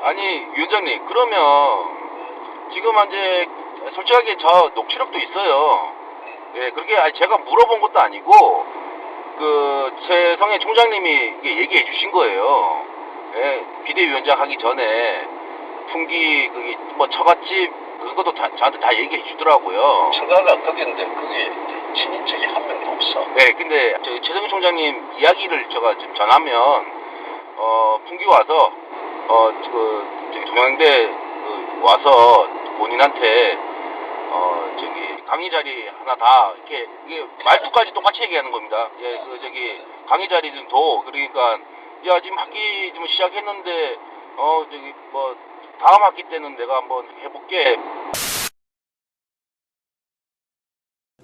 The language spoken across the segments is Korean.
아니 위원장님 그러면 지금 이제 솔직하게 저 녹취록도 있어요. 예 그렇게 아니, 제가 물어본 것도 아니고 그 최성애 총장님이 이게 얘기해 주신 거예요. 예 비대위원장 하기 전에 풍기 그게 뭐 처갓집 그것도 다, 저한테 다 얘기해 주더라고요. 처가가 거긴데 그게 친인척이 한 명도 없어. 네, 근데 최성희 총장님 이야기를 제가 좀 전하면 어 풍기 와서 어그 저기 동양대 그 와서 본인한테 어 저기 강의 자리 하나 다 이렇게 이게 말투까지 똑같이 얘기하는 겁니다. 예, 그 저기 강의 자리 좀 둬. 그러니까 야 지금 학기 좀 시작했는데 어 저기 뭐 다음 학기 때는 내가 한번 해볼게.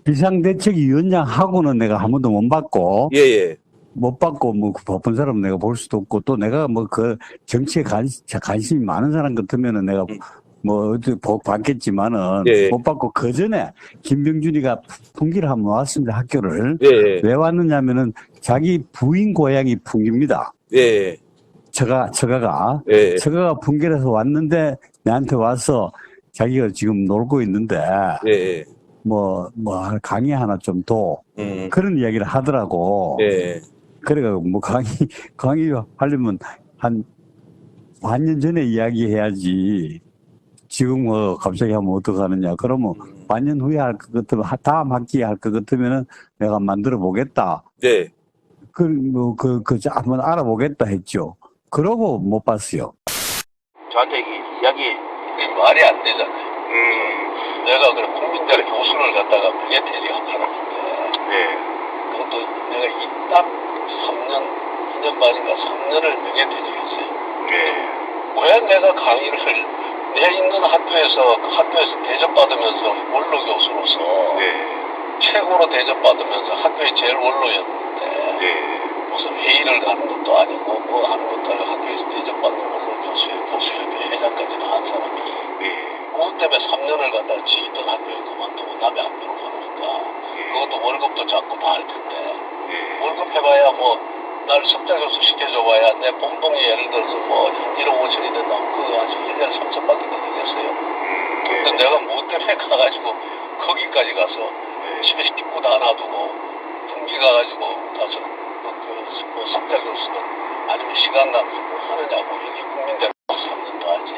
비상대책위원장하고는 내가 한 번도 못 봤고 예, 예. 못 받고 뭐 바쁜 사람 내가 볼 수도 없고 또 내가 뭐 그 정치에 관, 관심이 많은 사람 같으면은 내가 음. 뭐 어디 보- 봤겠지만은 예. 못 받고 그 전에 김병준이가 풍기를 한번 왔습니다 학교를 예, 예. 왜 왔느냐면은 자기 부인 고향이 풍기입니다 예, 처가 처가가 예. 처가가 풍기에서 왔는데 내한테 와서 자기가 지금 놀고 있는데 예, 예. 뭐뭐 강의 하나 좀둬 음. 그런 이야기를 하더라고. 예. 그래가 뭐 강의 강의 하려면 한 반년 전에 이야기해야지. 지금 뭐 갑자기 하면 어떡하느냐. 그러면 음. 반년 후에 할 것 같으면 하- 다음 학기에 할 것 같으면은 내가 만들어 보겠다. 네. 그 뭐 그 그 한번 알아보겠다 했죠. 그러고 못 봤어요. 저한테 이 이야기 말이 안 되잖아요. 음, 내가 그래 국민대 교수를 갖다가 무게퇴직하는 건데 네. 그것도 내가 이딱 3년, 2년 반인가 3년을 무게퇴직했어요. 네. 왜 내가 강의를 내 있는 학교에서 그 학교에서 대접받으면서 원로 교수로서 네. 최고로 대접받으면서 학교의 제일 원로였는데 네. 무슨 회의를 가는 것도 아니고 뭐 하는 것도 아니고 학교에서 대접받는 원로 교수의 교수협회 회장까지도 한 사람이 네. 그것 때문에 3년을 갖다 지있던 학교에 그만두고 남의 학교로 가니까 네. 그것도 월급도 작고 다 할 텐데 네. 월급 해봐야 뭐 날 석자 교수 시켜줘봐야 내 봉동이 예를 들어서 뭐 1억 5천이 된다면 그거 아직 1년에 3천밖에 더 되겠어요 음, 근데 네. 내가 뭐 때문에 가가지고 거기까지 가서 네. 집에 식구 다 놔두고 분기 가가지고 가서 그, 그, 뭐 석자 교수든 아니면 시간 낭비고 하느냐고 여기 국민대 3년도 하지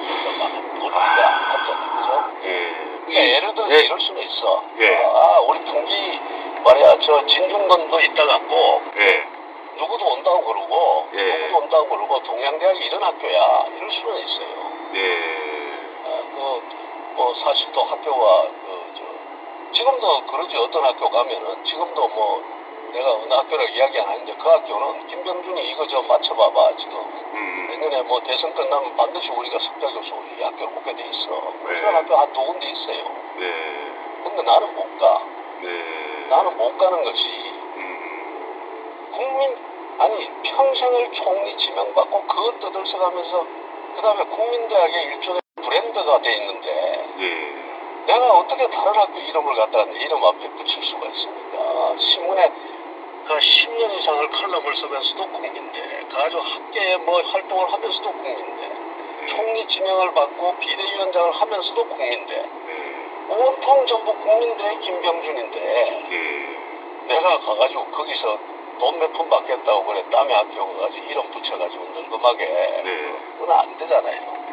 그러니까 막 놀리가 없잖아 그죠? 네. 그러니까 예를 들어서 예. 이럴 수는 있어 예. 아 우리 분기 말이야 저 진중권도 있다 갖고 네. 누구도 온다고 그러고 예. 누구도 온다고 그러고 동양대학이 이런 학교야 이럴 수는 있어요 네. 아, 그, 뭐, 사실 또 학교가, 그, 저, 지금도 그러지, 어떤 학교 가면은, 지금도 뭐, 내가 어느 학교를 이야기 안 하는데, 그 학교는 김병준이 이거 저 맞춰봐봐, 지금. 음. 내년에 뭐 대선 끝나면 반드시 우리가 석자 교수 이 학교를 오게 돼 있어. 네. 그런 학교 한 두 군데 있어요. 네. 근데 나는 못 가. 네. 나는 못 가는 것이, 음. 국민, 아니, 평생을 총리 지명받고 그것 떠들썩하면서, 그 다음에 국민대학의 일종의 브랜드가 돼 있는데, 네. 내가 어떻게 다른 학교 이름을 갖다가 내 이름 앞에 붙일 수가 있습니까? 신문에 그 10년 이상을 칼럼을 쓰면서도 국민대, 가지고 학계에 뭐 활동을 하면서도 국민대, 총리 지명을 받고 비대위원장을 하면서도 국민대, 네. 온통 전부 국민대의 김병준인데, 네. 내가 가가지고 거기서 돈 몇 푼 받겠다고 그래, 학교 가가지고 이름 붙여가지고 늙음하게. 네. 그건 안 되잖아요.